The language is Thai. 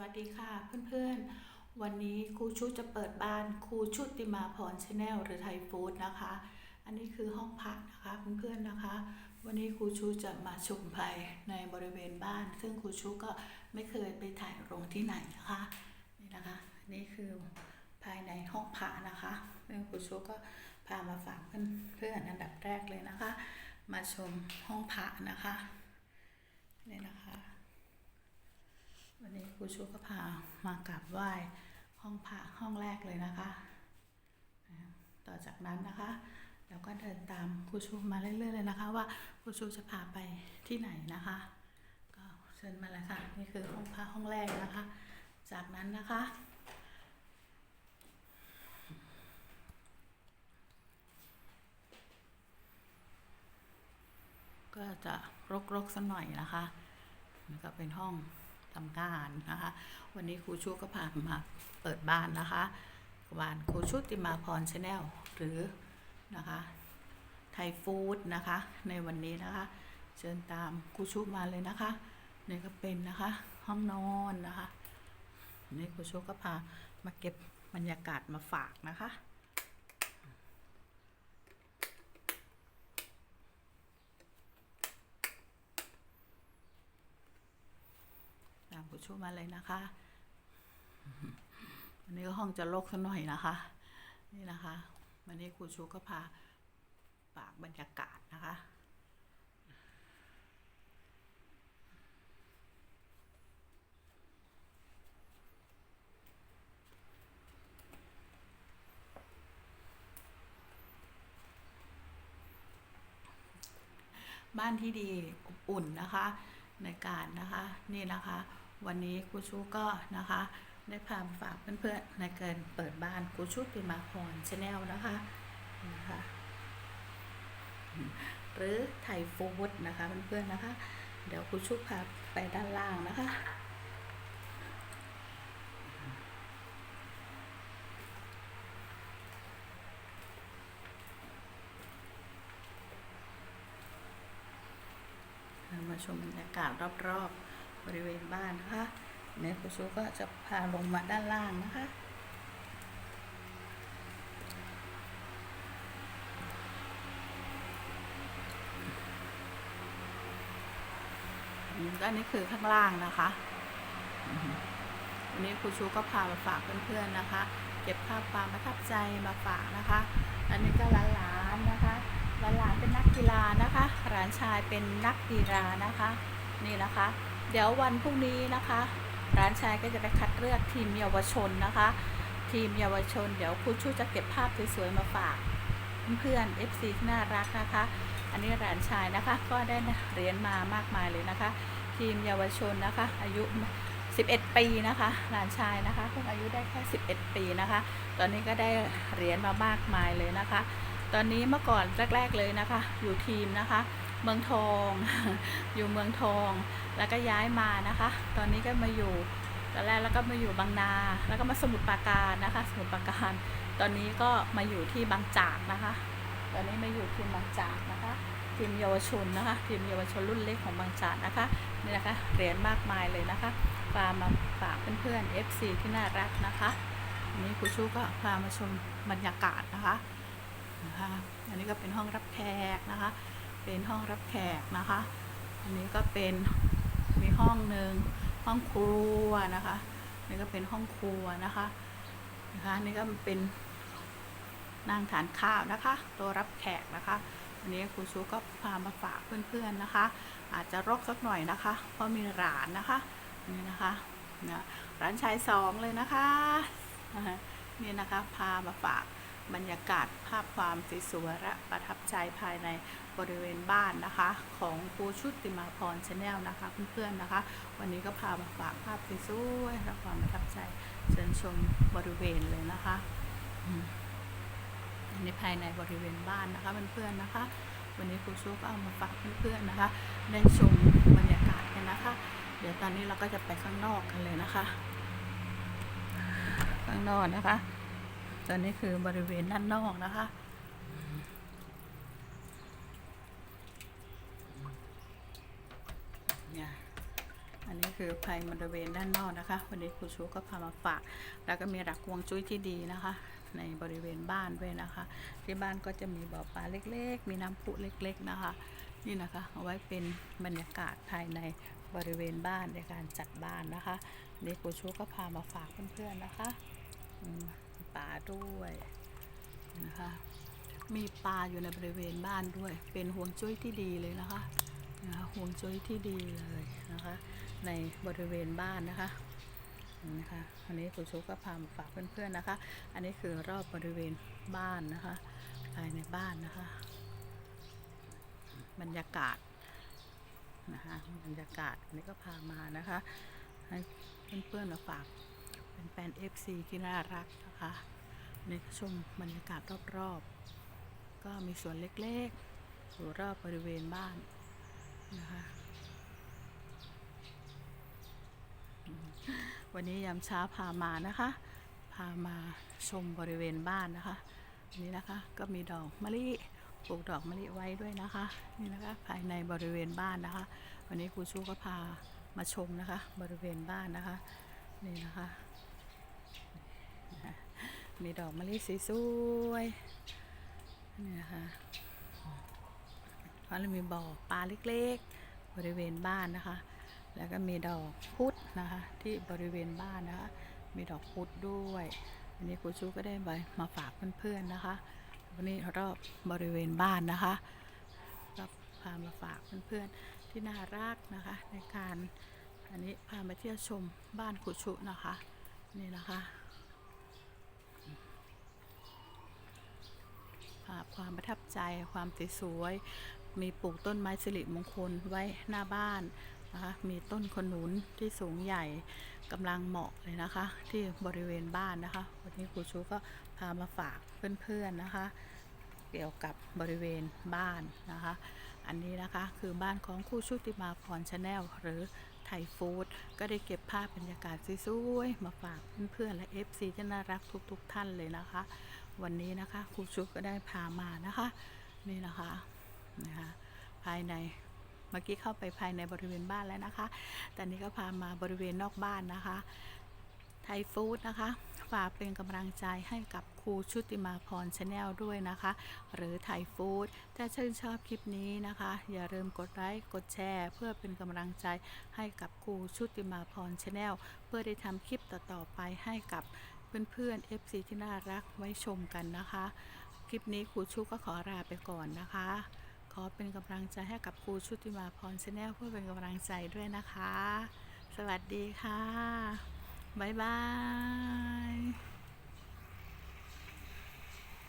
วัสดีค่ะเพื่อนๆ วันนี้ครูชุจะเปิดบ้านครูชุติมาพรชาแนลหรือไทยฟู้ดนะคะ อันนี้คือห้องพักนะคะเพื่อนๆนะคะ วันนี้ครูชูจะมาชมภายในบริเวณบ้าน ซึ่งครูชูก็ไม่เคยไปถ่ายลงที่ไหนนะคะนี่นะคะนี่คือภายในห้องพักนะคะซึ่งครูชูก็พามาฝากเพื่อนๆอันดับแรกเลยนะคะ มาชมห้องพักนะคะนี่นะคะ วันนี้ครูชูก็พามากราบไหว้ห้องพระห้องแรกเลยนะคะ ต่อจากนั้นนะคะเราก็เดินตามครูชูมาเรื่อยๆเลยนะคะ ว่าครูชูจะพาไปที่ไหนนะคะ ก็เชิญมาเลยค่ะนี่คือห้องพระห้องแรกนะคะ จากนั้นนะคะ ก็จะรกๆสักหน่อยนะคะนี่ก็เป็นห้อง ทำการนะคะ วันนี้ครูชูก็พามาเปิดบ้านนะคะบ้านครูชุติมาพรชาแนลหรือนะคะไทยฟู้ดนะคะ ในวันนี้นะคะ เชิญตามครูชุมาเลยนะคะนี่ก็เป็นนะคะ ห้องนอนนะคะนี่ครูชุก็พามาเก็บบรรยากาศมาฝากนะคะ ตามผู้ ช่วยมาเลยนะคะวันนี้ก็ห้องจะรกสักหน่อยนะคะ นี่นะคะ วันนี้ครูชูก็พาฝากบรรยากาศนะคะบ้านที่ดีอบอุ่นนะคะในการนะคะนี่นะคะ วันนี้ครูชูก็นะคะ ได้พามาฝากเพื่อนๆในเกินเปิดบ้านครูชุติมาพรชาแนลนะคะนะคะหรือไทยฟู้ดนะคะเพื่อนๆนะคะ เดี๋ยวครูชุพาไปด้านล่างนะคะมาชมบรรยากาศรอบๆ บริเวณบ้านนะคะเนครูชูก็จะพาลงมาด้านล่างนะคะอืมอันนี้คือข้างล่างนะคะอันนี้ครูชูก็พามาฝากเพื่อนๆนะคะ เก็บภาพความประทับใจมาฝากนะคะ อันนี้ก็หลานๆนะคะหลานๆเป็นนักกีฬานะคะ หลานชายเป็นนักกีฬานะคะ นี่นะคะ เดี๋ยววันพรุ่งนี้นะคะหลานชายก็จะไปคัดเลือกทีมเยาวชนนะคะ ทีมเยาวชน เดี๋ยวครูชูจะเก็บภาพสวยๆมาฝากเพื่อนๆ FC ที่น่ารักนะคะ อันนี้หลานชายนะคะก็ได้เหรียญมามากมายเลยนะคะ ทีมเยาวชนนะคะ อายุ 11 ปีนะคะหลานชายนะคะเพิ่งอายุได้แค่ 11 ปีนะคะ ตอนนี้ก็ได้เหรียญมามากมายเลยนะคะ ตอนนี้เมื่อก่อนแรก ๆเลยนะคะ อยู่ทีมนะคะ เมืองทอง อยู่เมืองทอง แล้วก็ย้ายมานะคะ ตอนนี้ก็มาอยู่ตอนแรกแล้วก็มาอยู่บางนา แล้วก็มาสมุทรปราการนะคะ สมุทรปราการ ตอนนี้ก็มาอยู่ที่บางจากนะคะ ตอนนี้มาอยู่ทีมบางจากนะคะทีมเยาวชนนะคะทีมเยาวชนรุ่นเล็กของบางจากนะคะนี่นะคะเหรียญมากมายเลยนะคะพามาฝากเพื่อนๆ FC ที่น่ารักนะคะอันนี้ครูชูก็พามาชมบรรยากาศนะคะนะคะ อันนี้ก็เป็นห้องรับแขกนะคะ เป็นห้องรับแขกนะคะ อันนี้ก็เป็นมีห้องหนึ่งห้องครัวนะคะนี่ก็เป็นห้องครัวนะคะนะคะนี่ก็เป็นนั่งทานข้าวนะคะ ตัวรับแขกนะคะอันนี้ครูชูก็พามาฝากเพื่อนๆนะคะ อาจจะรกสักหน่อยนะคะ เพราะมีหลานนะคะนี่นะคะนะร้านชายสองเลยนะคะนี่นะคะพามาฝาก บรรยากาศภาพความสวยๆและประทับใจภายในบริเวณบ้านนะคะ ของครูชุติมาพรชาแนลนะคะเพื่อนๆนะคะ วันนี้ก็พามาฝากภาพสวยๆและความประทับใจเชิญชมบริเวณเลยนะคะอืมอันภายในบริเวณบ้านนะคะเพื่อนๆนะคะ วันนี้ครูชูก็เอามาฝากเพื่อนๆนะคะ ได้ชมบรรยากาศกันนะคะ เดี๋ยวตอนนี้เราก็จะไปข้างนอกกันเลยนะคะ ข้างนอกนะคะ ตอนนี้คือบริเวณด้านนอกนะคะนี่ยอันนี้คือภายบริเวณด้านนอกนะคะ วันนี้ครูชูก็พามาฝาก แล้วก็มีหลักวงจุ้ยที่ดีนะคะ ในบริเวณบ้านด้วยนะคะ ที่บ้านก็จะมีบ่อปลาเล็กๆ มีน้ำพุเล็กๆนะคะ นี่นะคะเอาไว้เป็นบรรยากาศภายในบริเวณบ้านในการจัดบ้านนะคะวันนี่ครูชูก็พามาฝากเพื่อนๆนะคะอืม ด้วยนะคะ มีปลาอยู่ในบริเวณบ้านด้วย เป็นห่วงจุ้ยที่ดีเลยนะคะนะคะห่วงจุ้ยที่ดีเลยนะคะ ในบริเวณบ้านนะคะนะคะอันนี้คุณชูก็พามาฝากเพื่อนๆนะคะ อันนี้คือรอบบริเวณบ้านนะคะภายในบ้านนะคะ บรรยากาศนะคะบรรยากาศอันนี้ก็พามานะคะให้เพื่อนๆมาฝากเป็นแฟน FC ที่น่ารักนะคะ นี่ก็ชมบรรยากาศรอบๆ ก็มีสวนเล็กๆอยู่รอบบริเวณบ้านนะคะวันนี้ยามเช้าพามานะคะ พามาชมบริเวณบ้านนะคะนนี่นะคะก็มีดอกมะลิปลูกดอกมะลิไว้ด้วยนะคะ นี่นะคะภายในบริเวณบ้านนะคะ วันนี้ครูชูก็พามาชมนะคะ บริเวณบ้านนะคะ นี่นะคะ มีดอกมะลิสวยๆนี่นะคะแล้วมีบ่อปลาเล็กๆ บริเวณบ้านนะคะ แล้วก็มีดอกพุธนะคะ ที่บริเวณบ้านนะคะ มีดอกพุธด้วยวันนี้ครูชูก็ได้ไปมาฝากเพื่อนๆนะคะ วันนี้รอบบริเวณบ้านนะคะก็พามาฝากเพื่อนๆที่น่ารักนะคะ ในการอันนี้พามาเที่ยวชมบ้านคุชุนะคะ นี่นะคะ ภาพ ความประทับใจ ความสวยๆมีปลูกต้นไม้สิริมงคลไว้หน้าบ้านนะคะมีต้นขนุนที่สูงใหญ่กำลังเหมาะเลยนะคะ ที่บริเวณบ้านนะคะ วันนี้ครูชูก็พามาฝากเพื่อนๆนะคะ เกี่ยวกับบริเวณบ้านนะคะ อันนี้นะคะคือบ้านของครูชุติมาพรชาแนลหรือไทยฟู้ดก็ได้เก็บภาพบรรยากาศสวยๆมาฝากเพื่อนๆและ FC ที่น่ารักทุกๆท่านเลยนะคะ วันนี้นะคะครูชุก็ได้พามานะคะ นี่นะคะนะคะ ภายในเมื่อกี้เข้าไปภายในบริเวณบ้านแล้วนะคะแต่นี้ก็พามาบริเวณนอกบ้านนะคะ ไทยฟู้ดนะคะฝากเป็นกำลังใจให้กับครูชุติมาพรชาแนลด้วยนะคะ หรือไทยฟู้ดถ้าชื่นชอบคลิปนี้นะคะ อย่าลืมกดไลค์กดแชร์ เพื่อเป็นกำลังใจให้กับครูชุติมาพรชาแนลเพื่อได้ทำคลิปต่อๆไปให้กับ เพื่อนๆ FC ที่น่ารักไว้ชมกันนะคะ คลิปนี้ครูชุก็ขอลาไปก่อนนะคะ ขอเป็นกำลังใจให้กับครูชุติมาพรชแนลเพื่อเป็นกำลังใจด้วยนะคะ สวัสดีค่ะ บ๊ายบาย